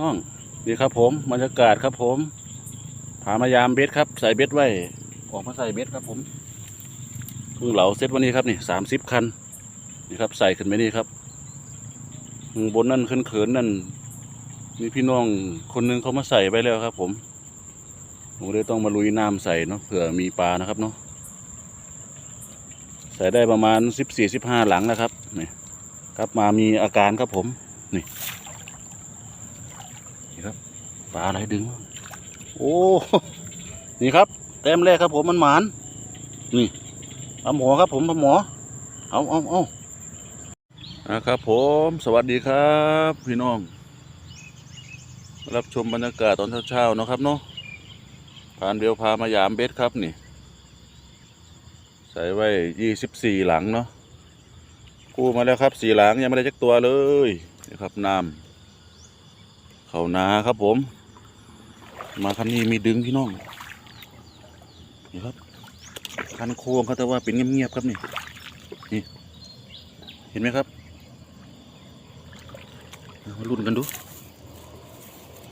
น้องนี่ครับผมบรรยากาศครับผมพามายามเบ็ดครับ ใส่เบ็ดไว้ออกมาใส่เบ็ดครับผมเพิ่งเหลาเซตวันนี้ครับนี่สามสิบคันนี่ครับ ใส่ขึ้นไปนี่ครับข้างบนนั่นขึ้นเขินๆนั่นมีพี่น้องคนหนึงเขามาใส่ไว้แล้วครับ ผมผมเลยต้องมาลุยน้ำใส่เนาะเผื่อมีปลานะครับเนาะใส่ได้ประมาณสิบสี่สิบห้าหลังแล้วครับนี่ครับมามีอาการครับผมนี่ ปลาอะไรดึงวะโอ้ นี่ครับ เต็มแรกครับผมมันหมาน นี่ปลาหมอครับผมปลาหมอ เอาเอาเอานะครับผม สวัสดีครับ พี่น้อง รับชมบรรยากาศตอนเช้าๆเนาะครับเนาะ ผ่านเบลพามายามเบสครับนี่ ใส่ไว้ยี่สิบสี่หลังเนาะ กู้มาแล้วครับสี่หลังยังไม่ได้จักตัวเลยนี่ครับน้ำเขานาครับผม มาคันนี้มีดึงพี่น้องนี่ครับคันโค้งเขาแต่ว่าเป็นเงียบๆครับนี่นี่ เห็นไหมครับมาลุ้นกันดู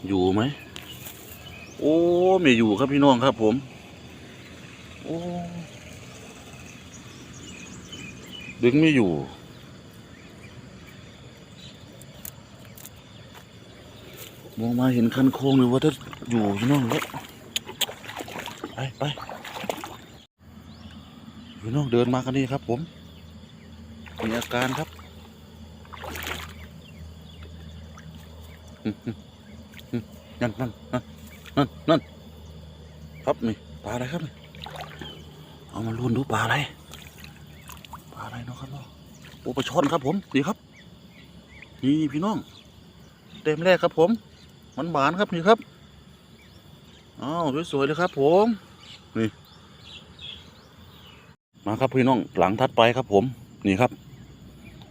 อยู่ไหมโอ้ไม่อยู่ครับพี่น้องครับ ผม โอ้ดึงไม่อยู่ มองมาเห็นคันโค้งเลยว่าถ้าอยู่พี่น้องแล้วไปไปพี่น้องเดินมากันนี่ครับ ผม มีอาการครับนั่นนั่นนั่นนั่นครับนี่ปลาอะไรครับนี่เอามาลุ้นดูปลาอะไรปลาอะไรเนาะครับเนาะโอ้ปลาช่อนครับ ผมดีครับ นี่พี่น้อง เต็มแรกครับผม มันหวานครับนี่ครับอ้าวสวยๆเลยครับ ผมนี่มาครับพี่น้องหลังทัดไปครับ ผมนี่ครับ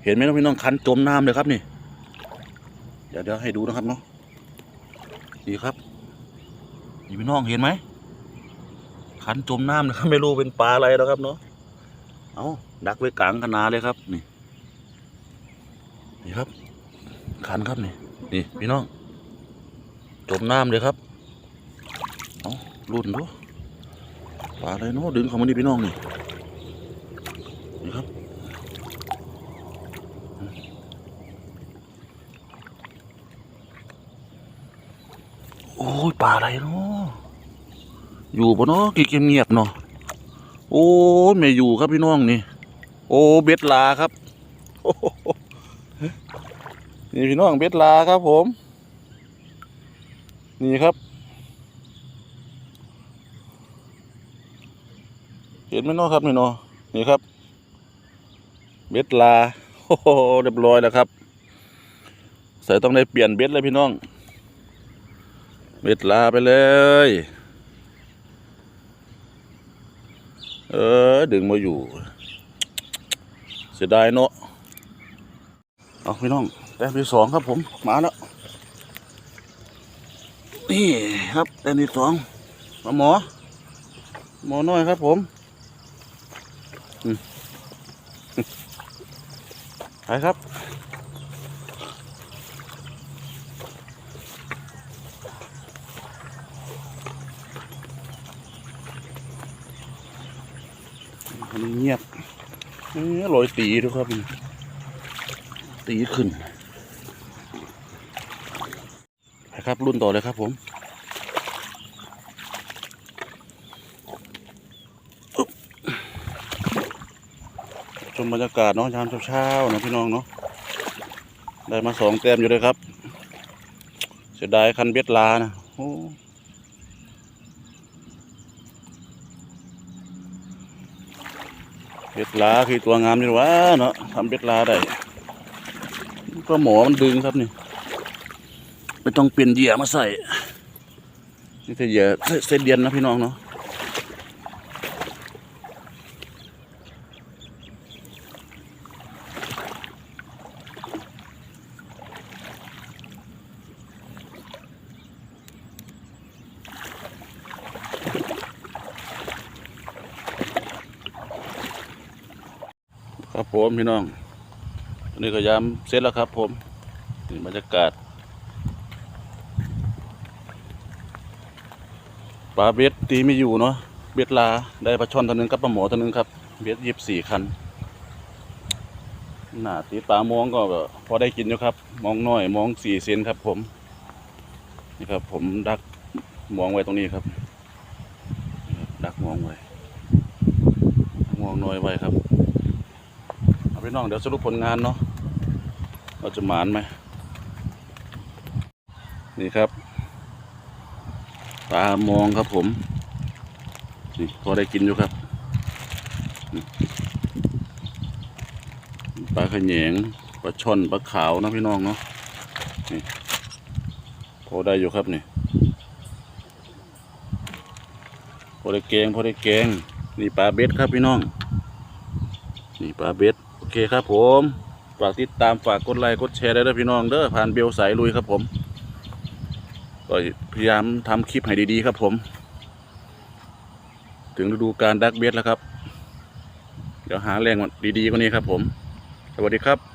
เห็นไหมน้องพี่น้องคันจมน้ำเลยครับนี่ เดี๋ยวเดี๋ยวให้ดูนะครับเนาะนี่ครับนี่พี่น้องเห็นไหมคันจมน้ำนะครับไม่รู้เป็นปลาอะไรแล้วครับเนาะเอาดักไว้กลางคนาเลยครับนี่นี่ครับคันครับนี่นี่พี่น้อง จมน้ำเลยครับเอารุ่นดูปลาอะไรเนาะดึงเขามานี่พี่น้องนี่นี่ครับโอ้ยปลาอะไรเนาะอยู่ปะเนาะกี่เงียบเนาะโอ้ไม่อยู่ครับพี่น้องนี่ โอ้เบ็ดลาครับนี่พี่น้องเบ็ดลาครับผม นี่ครับ เห็นไหมนาะครับนี่นาะนี่ครับ เบ็ดลาโอ้โหเรียบร้อยแล้วครับ ใส่ต้องได้เปลี่ยนเบ็ดเลยพี่น้อง เบ็ดลาไปเลย เออดึงมาอยู่ เสียดายเนาะเอาพี่น้องแต้มที่สองครับผมมาแล้ว นี่ครับแต้มที่สองมาหมอ หมอน้อยครับผมไปครับอันนี้เงียบเอ้ยลอยตีด้วยครับนี่ตีขึ้นไป ครับ รุ่นต่อเลยครับผมชมบรรยากาศเนาะยามเช้าๆนะพี่น้องเนาะได้มาสองแต้มอยู่เลยครับ เสียดายคันเบ็ดลานะโอ้เบ็ดลาคือตัวงามอยู่วะเนาะทำเบ็ดลาได้ก็หมอมันดึงครับนี่ ไม่ต้องเปลี่ยนเหยื่อมาใส่นี่แต่เหยื่อเส้นเดียนนะพี่น้องเนาะครับผมพี่น้องอันนี้ก็ยามเสร็จแล้วครับผมนี่บรรยากาศ ปลาเบ็ดตีไม่อยู่เนาะเบ็ดลาได้ปลาช่อนตัวหนึงกับปลาหมอตัวหนึงครับ เบ็ดยี่สิบสี่คันหน้าตีปลามองก็พอได้กินอยู่ครับ มองน้อยมองสี่เซนครับ ผมนี่ครับ ผมดักมองไว้ตรงนี้ครับ ดักมองไว้มองน้อยไว้ครับเอาไปน้องเดี๋ยวสรุปผลงานเนาะเราจะหมานไหมนี่ครับ ปลามองครับผมนี่พอได้กินอยู่ครับปลาขแหยงปลาช่อนปลาขาวนะพี่น้องเนาะนี่พอได้อยู่ครับนี่พอได้แกงพอได้แกงนี่ปลาเบ็ดครับพี่น้อง นี่ปลาเบ็ดโอเคครับผม ฝากติดตามฝากกดไลค์กดแชร์ได้ด้วยพี่น้องเด้อผ่านเบลสายลุยครับผม ก็พยายามทำคลิปให้ดีๆครับผม ถึงฤดูการดักเบสแล้วครับ เดี๋ยวหาแรงดีๆกว่านี้ครับผม สวัสดีครับ